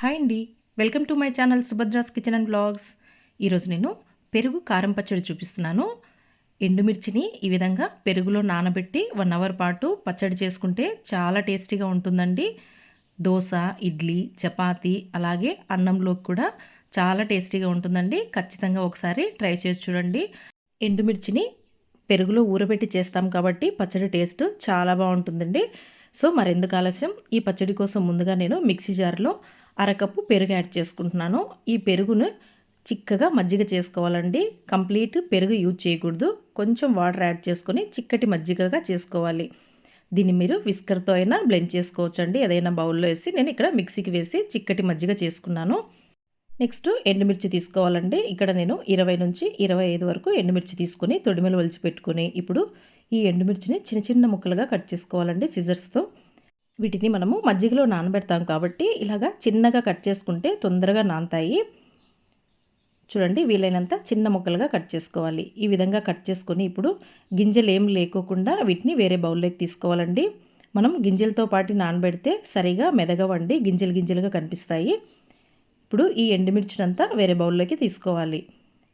Hi అండి. Welcome to my channel Subhadra's kitchen and blogs ఈరోజు నేను పెరుగు కారం పచ్చడి చూపిస్తున్నాను. ఎండుమిర్చిని ఈ విధంగా పెరుగులో నానబెట్టి వన్ అవర్ పాటు పచ్చడి చేసుకుంటే చాలా టేస్టీగా ఉంటుందండి. దోశ ఇడ్లీ చపాతీ అలాగే అన్నంలోకి కూడా చాలా టేస్టీగా ఉంటుందండి. ఖచ్చితంగా ఒకసారి ట్రై చేసి చూడండి. ఎండుమిర్చిని పెరుగులో ఊరబెట్టి చేస్తాం కాబట్టి పచ్చడి టేస్ట్ చాలా బాగుంటుందండి. సో మరెందుకు ఆలస్యం? ఈ పచ్చడి కోసం ముందుగా నేను మిక్సీ జార్లో అరకప్పు పెరుగు యాడ్ చేసుకుంటున్నాను. ఈ పెరుగును చిక్కగా మజ్జిగ చేసుకోవాలండి. కంప్లీట్ పెరుగు యూజ్ చేయకూడదు. కొంచెం వాటర్ యాడ్ చేసుకొని చిక్కటి మజ్జిగగా చేసుకోవాలి. దీన్ని మీరు విస్కర్తో అయినా బ్లెండ్ చేసుకోవచ్చండి. ఏదైనా బౌల్లో వేసి నేను ఇక్కడ మిక్సీకి వేసి చిక్కటి మజ్జిగ చేసుకున్నాను. నెక్స్ట్ ఎండుమిర్చి తీసుకోవాలండి. ఇక్కడ నేను ఇరవై నుంచి ఇరవై ఐదు వరకు ఎండుమిర్చి తీసుకొని తొడిమెలు వలిచి పెట్టుకుని ఇప్పుడు ఈ ఎండుమిర్చిని చిన్న చిన్న ముక్కలుగా కట్ చేసుకోవాలండి సిజర్స్తో. వీటిని మనము మజ్జిగలో నానబెడతాం కాబట్టి ఇలాగా చిన్నగా కట్ చేసుకుంటే తొందరగా నానతాయి. చూడండి వీలైనంత చిన్న ముక్కలుగా కట్ చేసుకోవాలి. ఈ విధంగా కట్ చేసుకొని ఇప్పుడు గింజలు ఏం లేకోకుండా వీటిని వేరే బౌల్లోకి తీసుకోవాలండి. మనం గింజలతో పాటు నానబెడితే సరిగా మెదగవండి గింజలు గింజలుగా కనిపిస్తాయి. ఇప్పుడు ఈ ఎండుమిర్చినంతా వేరే బౌల్లోకి తీసుకోవాలి.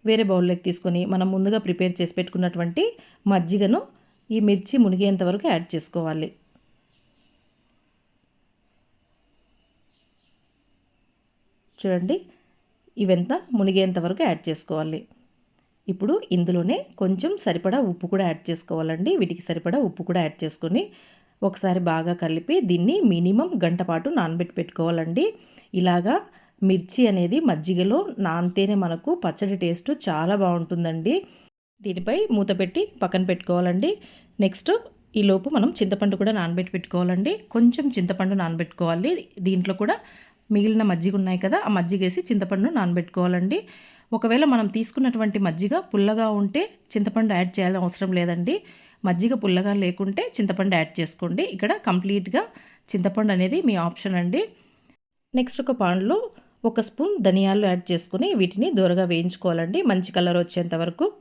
వేరే బౌల్లోకి తీసుకొని మనం ముందుగా ప్రిపేర్ చేసి పెట్టుకున్నటువంటి మజ్జిగను ఈ మిర్చి మునిగేంత వరకు యాడ్ చేసుకోవాలి. చూడండి. ఇవంతా మునిగేంత వరకు యాడ్ చేసుకోవాలి. ఇప్పుడు ఇందులోనే కొంచెం సరిపడా ఉప్పు కూడా యాడ్ చేసుకోవాలండి. వీటికి సరిపడా ఉప్పు కూడా యాడ్ చేసుకొని ఒకసారి బాగా కలిపి దీన్ని మినిమం గంట పాటు నానబెట్టి పెట్టుకోవాలండి. ఇలాగా మిర్చి అనేది మజ్జిగలో నానితేనే మనకు పచ్చడి టేస్ట్ చాలా బాగుంటుందండి. దీనిపై మూత పెట్టి పక్కన పెట్టుకోవాలండి. నెక్స్ట్ ఈలోపు మనం చింతపండు కూడా నానబెట్టి పెట్టుకోవాలండి. కొంచెం చింతపండు నానబెట్టుకోవాలి. దీంట్లో కూడా మిగిలిన మజ్జిగ ఉన్నాయి కదా ఆ మజ్జిగ వేసి చింతపండును నానబెట్టుకోవాలండి. ఒకవేళ మనం తీసుకున్నటువంటి మజ్జిగ పుల్లగా ఉంటే చింతపండు యాడ్ చేయాలని అవసరం లేదండి. మజ్జిగ పుల్లగా లేకుంటే చింతపండు యాడ్ చేసుకోండి. ఇక్కడ కంప్లీట్గా చింతపండు అనేది మీ ఆప్షన్ అండి. నెక్స్ట్ ఒక పాన్లో ఒక స్పూన్ ధనియాలు యాడ్ చేసుకుని వీటిని దూరగా వేయించుకోవాలండి. మంచి కలర్ వచ్చేంత వరకు.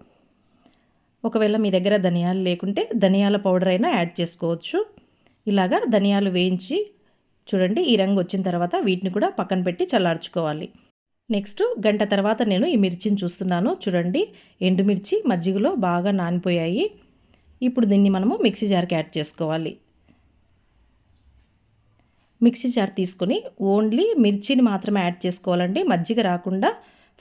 ఒకవేళ మీ దగ్గర ధనియాలు లేకుంటే ధనియాల పౌడర్ అయినా యాడ్ చేసుకోవచ్చు. ఇలాగా ధనియాలు వేయించి చూడండి ఈ రంగు వచ్చిన తర్వాత వీటిని కూడా పక్కన పెట్టి చల్లార్చుకోవాలి. నెక్స్ట్ గంట తర్వాత నేను ఈ మిర్చిని చూస్తున్నాను. చూడండి ఎండుమిర్చి మజ్జిగలో బాగా నానిపోయాయి. ఇప్పుడు దీన్ని మనము మిక్సీ జార్కి యాడ్ చేసుకోవాలి. మిక్సీ జార్ తీసుకొని ఓన్లీ మిర్చిని మాత్రమే యాడ్ చేసుకోవాలండి. మజ్జిగ రాకుండా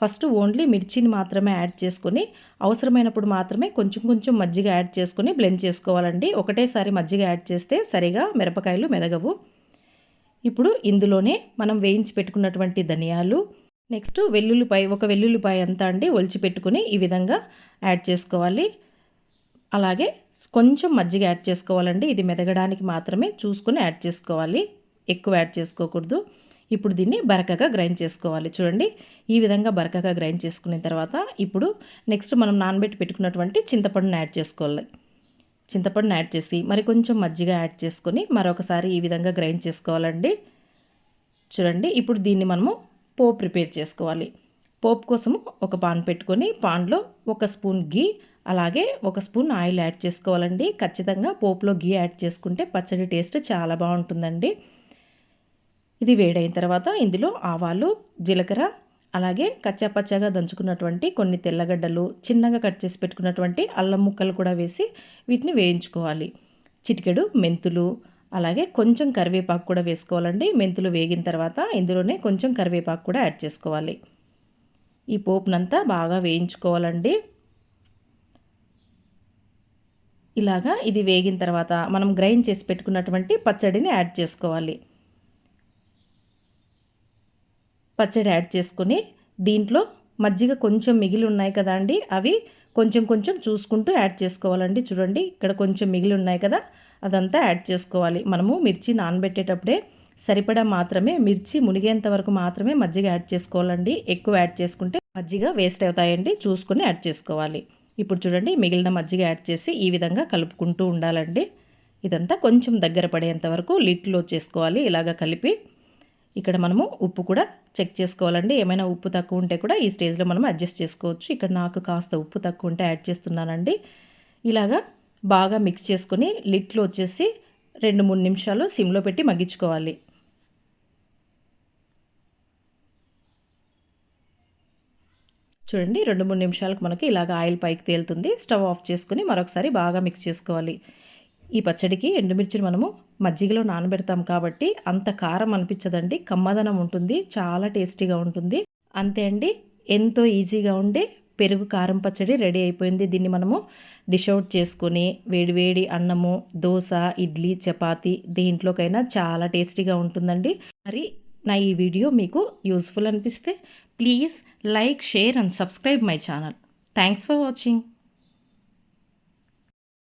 ఫస్ట్ ఓన్లీ మిర్చిని మాత్రమే యాడ్ చేసుకొని అవసరమైనప్పుడు మాత్రమే కొంచెం కొంచెం మజ్జిగ యాడ్ చేసుకొని బ్లెండ్ చేసుకోవాలండి. ఒకటేసారి మజ్జిగ యాడ్ చేస్తే సరిగా మిరపకాయలు మెదగవు. ఇప్పుడు ఇందులోనే మనం వేయించి పెట్టుకున్నటువంటి ధనియాలు. నెక్స్ట్ వెల్లుల్లిపాయ ఒక వెల్లుల్లిపాయ అంతా అండి ఒలిచి పెట్టుకుని ఈ విధంగా యాడ్ చేసుకోవాలి. అలాగే కొంచెం మజ్జిగ యాడ్ చేసుకోవాలండి. ఇది మెదగడానికి మాత్రమే చూసుకుని యాడ్ చేసుకోవాలి. ఎక్కువ యాడ్ చేసుకోకూడదు. ఇప్పుడు దీన్ని బరకగా గ్రైండ్ చేసుకోవాలి. చూడండి ఈ విధంగా బరకగా గ్రైండ్ చేసుకున్న తర్వాత ఇప్పుడు నెక్స్ట్ మనం నానబెట్టి పెట్టుకున్నటువంటి చింతపండుని యాడ్ చేసుకోవాలి. చింతపండుని యాడ్ చేసి మరి కొంచెం మజ్జిగ యాడ్ చేసుకొని మరొకసారి ఈ విధంగా గ్రైండ్ చేసుకోవాలండి. చూడండి ఇప్పుడు దీన్ని మనము పోపు ప్రిపేర్ చేసుకోవాలి. పోపు కోసము ఒక పాన్ పెట్టుకొని పాన్లో ఒక స్పూన్ గీ అలాగే ఒక స్పూన్ ఆయిల్ యాడ్ చేసుకోవాలండి. ఖచ్చితంగా పోపులో గీ యాడ్ చేసుకుంటే పచ్చడి టేస్ట్ చాలా బాగుంటుందండి. ఇది వేడైన తర్వాత ఇందులో ఆవాలు జీలకర్ర అలాగే కచ్చాపచ్చాగా దంచుకున్నటువంటి కొన్ని తెల్లగడ్డలు చిన్నగా కట్ చేసి పెట్టుకున్నటువంటి అల్లం ముక్కలు కూడా వేసి వీటిని వేయించుకోవాలి. చిటికెడు మెంతులు అలాగే కొంచెం కరివేపాకు కూడా వేసుకోవాలండి. మెంతులు వేగిన తర్వాత ఇందులోనే కొంచెం కరివేపాకు కూడా యాడ్ చేసుకోవాలి. ఈ పోపునంతా బాగా వేయించుకోవాలండి. ఇలాగా ఇది వేగిన తర్వాత మనం గ్రైండ్ చేసి పెట్టుకున్నటువంటి పచ్చడిని యాడ్ చేసుకోవాలి. పచ్చడి యాడ్ చేసుకొని దీంట్లో మజ్జిగ కొంచెం మిగిలి ఉన్నాయి కదా అండి అవి కొంచెం కొంచెం చూసుకుంటూ యాడ్ చేసుకోవాలండి. చూడండి ఇక్కడ కొంచెం మిగిలి ఉన్నాయి కదా అదంతా యాడ్ చేసుకోవాలి. మనము మిర్చి నానబెట్టేటప్పుడే సరిపడా మాత్రమే మిర్చి మునిగేంత వరకు మాత్రమే మజ్జిగ యాడ్ చేసుకోవాలండి. ఎక్కువ యాడ్ చేసుకుంటే మజ్జిగ వేస్ట్ అవుతాయండి చూసుకొని యాడ్ చేసుకోవాలి. ఇప్పుడు చూడండి మిగిలిన మజ్జిగ యాడ్ చేసి ఈ విధంగా కలుపుకుంటూ ఉండాలండి. ఇదంతా కొంచెం దగ్గర పడేంత వరకు లిట్లో చేసుకోవాలి ఇలాగ కలిపి ఇక్కడ మనము ఉప్పు కూడా చెక్ చేసుకోవాలండి. ఏమైనా ఉప్పు తక్కువ ఉంటే కూడా ఈ స్టేజ్లో మనం అడ్జస్ట్ చేసుకోవచ్చు. ఇక్కడ నాకు కాస్త ఉప్పు తక్కువ ఉంటే యాడ్ చేస్తున్నానండి. ఇలాగా బాగా మిక్స్ చేసుకొని లిట్లో వచ్చేసి రెండు మూడు నిమిషాలు సిమ్లో పెట్టి మగ్గించుకోవాలి. చూడండి రెండు మూడు నిమిషాలకు మనకి ఇలాగ ఆయిల్ పైకి తేలుతుంది. స్టవ్ ఆఫ్ చేసుకుని మరొకసారి బాగా మిక్స్ చేసుకోవాలి. ఈ పచ్చడికి ఎండుమిర్చిని మనము మజ్జిగలో నానబెడతాం కాబట్టి అంత కారం అనిపించదండి. కమ్మదనం ఉంటుంది. చాలా టేస్టీగా ఉంటుంది. అంతే అండి. ఎంతో ఈజీగా ఉండే పెరుగు కారం పచ్చడి రెడీ అయిపోయింది. దీన్ని మనము డిష్ అవుట్ చేసుకొని వేడివేడి అన్నము దోశ ఇడ్లీ చపాతి దేంట్లోకైనా చాలా టేస్టీగా ఉంటుందండి. మరి నా ఈ వీడియో మీకు యూస్ఫుల్ అనిపిస్తే please like share and subscribe my channel. Thanks for watching.